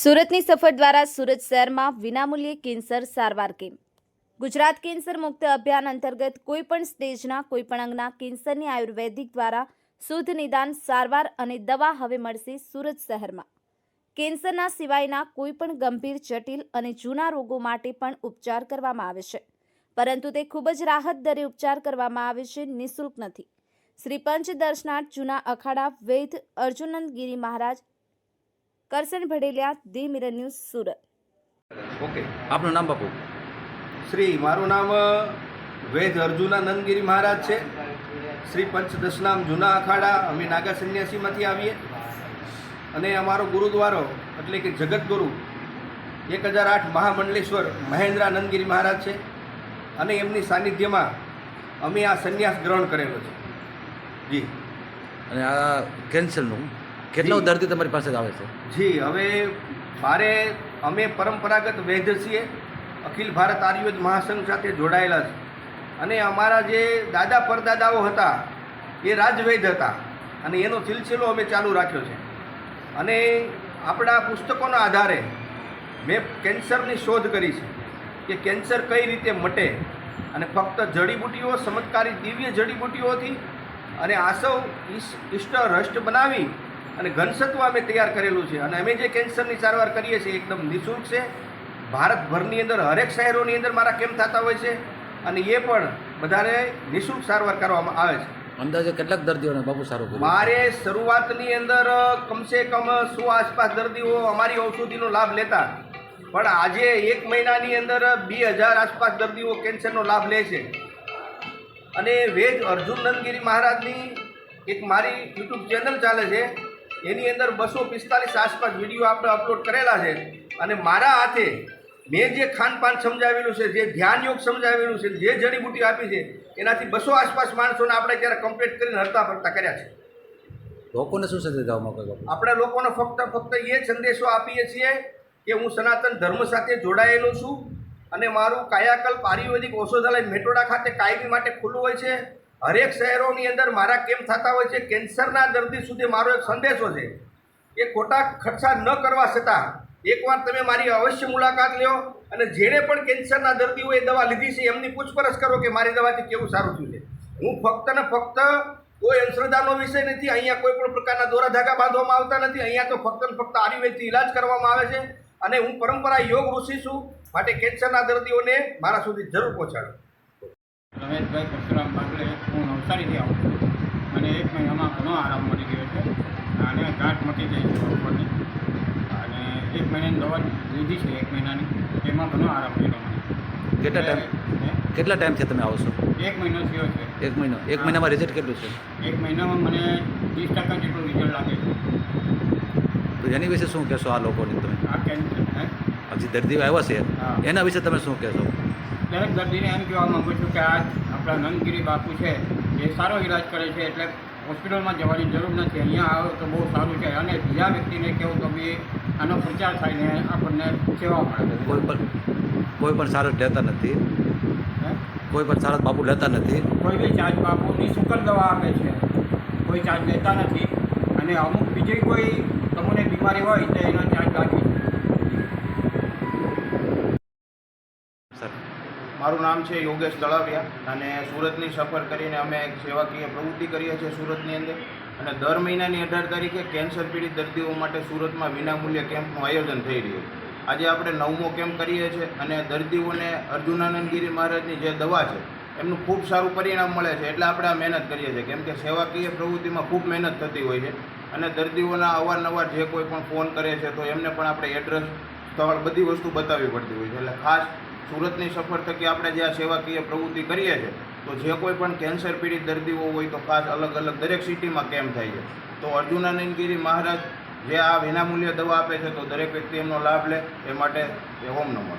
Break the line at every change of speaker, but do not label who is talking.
સુરતની સફર દ્વારા સુરત શહેરમાં વિનામૂલ્યે કેન્સર સારવાર કેમ્પ ગુજરાત કેન્સર મુક્ત અભિયાન અંતર્ગત કોઈપણ સ્ટેજના કોઈપણ અંગના કેન્સરની આયુર્વેદિક દ્વારા શુદ્ધ નિદાન, સારવાર અને દવા હવે મળશે સુરત શહેરમાં. કેન્સરના સિવાયના કોઈપણ ગંભીર, જટિલ અને જૂના રોગો માટે પણ ઉપચાર કરવામાં આવે છે. પરંતુ તે ખૂબ જ રાહત દરે ઉપચાર કરવામાં આવે છે, નિઃશુલ્ક નથી. શ્રી પંચ દર્શનાથ જૂના અખાડા વૈદ Arjunandgiri Maharaj Karsan Bhadeliya the mirror news Surat.
Okay
આપનું નામ બાપુ?
શ્રી મારું નામ વેદ અર્જુના નંદગીરી મહારાજ છે. શ્રી પંચદશનામ જૂના અખાડા અમે નાગા સંન્યાસીમાંથી આવીએ. અને અમારો ગુરુદ્વારો એટલે કે જગતગુરુ એક હજાર આઠ મહામંડલેશ્વર મહેન્દ્રાનંદગીરી મહારાજ છે. અને એમની સાનિધ્યમાં અમે આ સંન્યાસ ગ્રહણ કરેલો છે. જી.
અને આ કેન્સરનું કેટલો દર્દી તમારી પાસે આવે છે?
જી હવે મારે અમે પરંપરાગત વૈદ્ય છીએ. અખિલ ભારત આયુર્વેદ મહાસંઘ સાથે જોડાયેલા છે અને અમારા જે દાદા પરદાદાઓ હતા એ રાજવૈદ હતા. અને એનો સિલસિલો અમે ચાલુ રાખ્યો છે. અને આપણા પુસ્તકોના આધારે મેં કેન્સરની શોધ કરી છે કે કેન્સર કઈ રીતે મટે અને ફક્ત જડીબુટીઓ ચમત્કારી દિવ્ય જડીબુટીઓથી અને આસવ ઇષ્ટ રષ્ટ બનાવી અને ઘનસત્વ અમે તૈયાર કરેલું છે. અને અમે જે કેન્સરની સારવાર કરીએ છીએ એકદમ નિઃશુલ્ક છે. ભારતભરની અંદર હરેક શહેરોની અંદર મારા કેમ્પ થતા હોય છે? અને એ પણ બધાને નિઃશુલ્ક સારવાર કરવામાં આવે છે.
અંદાજે કેટલાક દર્દીઓને બાપુ સારું
મારે શરૂઆતની અંદર કમસે કમ સો આસપાસ દર્દીઓ અમારી ઔષધિનો લાભ લેતા. પણ આજે એક મહિનાની અંદર બે હજાર આસપાસ દર્દીઓ કેન્સરનો લાભ લે છે. અને વેદ અર્જુન નંદગીરી મહારાજની એક મારી યુટ્યુબ ચેનલ ચાલે છે. એની અંદર બસો પિસ્તાલીસ આસપાસ વીડિયો આપણે અપલોડ કરેલા છે. અને મારા હાથે મેં જે ખાનપાન સમજાવેલું છે જે ધ્યાન યોગ સમજાવેલું છે જે જડીબુટી આપી છે એનાથી બસો આસપાસ માણસોને આપણે ત્યારે કમ્પ્લીટ કરીને હરતા ફરતા કર્યા છે.
લોકોને શું સંદેશ દેવા માંગો
આપણે લોકોને ફક્ત ફક્ત એ સંદેશો આપીએ છીએ કે હું સનાતન ધર્મ સાથે જોડાયેલો છું અને મારું કાયાકલ્પ આયુર્વેદિક ઔષધાલય મેટોડા ખાતે કાયમી માટે ખુલ્લું હોય છે. હરેક શહેરોની અંદર મારા કેમ્પ થતા હોય છે? કેન્સરના દર્દી સુધી મારો એક સંદેશો છે કે ખોટા ખર્ચા ન કરવા છતાં એકવાર તમે મારી અવશ્ય મુલાકાત લ્યો અને જેણે પણ કેન્સરના દર્દીઓએ દવા લીધી છે, એમની પૂછપરછ કરો કે મારી દવાથી કેવું સારું થયું છે. હું ફક્ત ને ફક્ત કોઈ અંધશ્રદ્ધાનો વિષય નથી, અહીંયા કોઈ પણ પ્રકારના દોરા ધાગા બાંધવામાં આવતા નથી, અહીંયા તો ફક્ત ને ફક્ત આયુર્વેદથી ઇલાજ કરવામાં આવે છે અને હું પરંપરા યોગ ઋષિ છું, માટે કેન્સરના દર્દીઓને મારા સુધી જરૂર પહોંચાડો.
રમેશભાઈ પરશુરામ પાટલે હું નવસારીથી આવું છું મને એક મહિનામાં ઘણો આરામ મળી ગયો છે. અને ગાંઠ મટી જાય છે ઉપરની અને એક મહિનાની દવા લીધી છે એક મહિનાની. એમાં ઘણો આરામ મળ્યો મને.
કેટલા ટાઈમ કેટલા ટાઈમ છે તમે આવો છો?
એક મહિનો થયો છે.
એક મહિનો. એક મહિનામાં રિઝલ્ટ કેટલું છે?
એક મહિનામાં મને વીસ ટકા જેટલું રિઝલ્ટ લાગે છે.
તો એની વિશે શું કહેશો આ લોકોની તમે?
આ કેન્સર
હજી દર્દીઓ આવ્યા છે. એના વિશે તમે શું કહેશો?
દરેક દર્દીને એમ કહેવા માગું છું કે આ આપણા નંદગીરી બાપુ છે એ સારો ઇલાજ કરે છે એટલે હોસ્પિટલમાં જવાની જરૂર નથી અહીંયા આવો તો બહુ સારું છે. અને બીજા વ્યક્તિને કહેવું તો બી આનો પ્રચાર થાય ને આપણને સેવા મળે.
કોઈ પણ કોઈ પણ સારસ લેતા નથી? કોઈ પણ સારસ બાપુ લેતા નથી.
કોઈ બી ચાર્જ બાપુની સુકલ દવા આપે છે. કોઈ ચાર્જ લેતા નથી. અને અમુક બીજી કોઈ તમને બીમારી હોય તો એનો ચાર્જ રાખી
મારું નામ છે યોગેશ તળાવિયા અને સુરતની સફર કરીને અમે એક સેવાકીય પ્રવૃત્તિ કરીએ છીએ સુરતની અંદર. અને દર મહિનાની અઢાર તારીખે કેન્સર પીડિત દર્દીઓ માટે સુરતમાં વિનામૂલ્ય કેમ્પનું આયોજન થઈ રહ્યું આજે આપણે નવમો કેમ્પ કરીએ છીએ અને દર્દીઓને અર્જુનાનંદગીરી મહારાજની જે દવા છે, એમનું ખૂબ સારું પરિણામ મળે છે. એટલે આપણે આ મહેનત કરીએ છીએ. કેમ કે સેવાકીય પ્રવૃત્તિમાં ખૂબ મહેનત થતી હોય છે અને દર્દીઓના અવારનવાર જે કોઈ પણ ફોન કરે છે તો એમને પણ આપણે એડ્રેસ સ્થળ બધી વસ્તુ બતાવવી પડતી હોય છે. એટલે ખાસ સુરતની સફર થકી આપણે જે આ સેવાકીય પ્રવૃત્તિ કરીએ છીએ, તો જે કોઈ પણ કેન્સર પીડિત દર્દીઓ હોય તો ખાસ અલગ અલગ દરેક સિટીમાં કેમ્પ થાય છે તો અર્જુનાનંદગીરી મહારાજ જે આ વિનામૂલ્ય દવા આપે છે, તો દરેક વ્યક્તિ એમનો લાભ લે, એ માટે એ હોમ નમો.